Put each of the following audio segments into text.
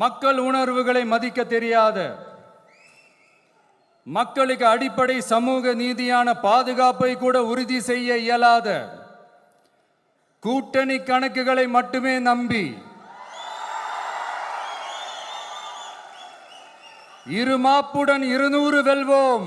மக்கள் உணர்வுகளை மதிக்க தெரியாத மக்களுக்கு அடிப்படை சமூக நீதியான பாதுகாப்பை கூட உறுதி செய்ய இயலாத கூட்டணி கணக்குகளை மட்டுமே நம்பி இருமாப்புடன் இருநூறு வெல்வோம்.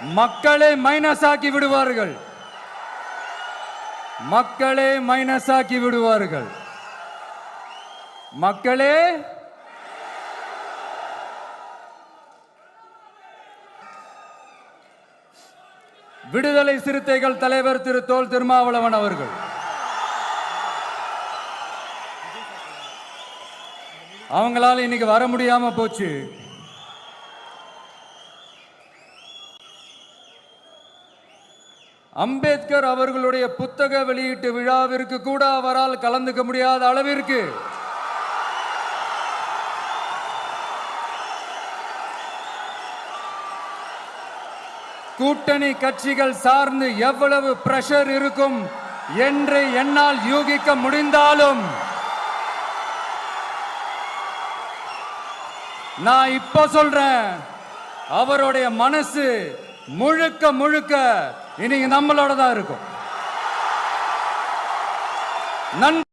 மக்களை மைனஸ் ஆக்கி விடுவார்கள். மக்களை மைனஸ் ஆக்கி விடுவார்கள். மக்களே விடுதலை சிறுத்தைகள் தலைவர் திரு தோல் திருமாவளவன் அவர்கள். அவங்களால இன்னைக்கு வர முடியாம போச்சு. அம்பேத்கர் அவர்களுடைய புத்தக வெளியீட்டு விழாவிற்கு கூட அவரால் கலந்துக்க முடியாத அளவிற்கு. கூட்டணி கட்சிகள் சார்ந்து எவ்வளவு பிரஷர் இருக்கும் என்று என்னால் யூகிக்க முடிந்தாலும் நான் இப்ப சொல்றேன் அவருடைய மனசு முழுக்க முழுக்க இன்னைக்கு நம்மளோட தான் இருக்கும். நன்றி.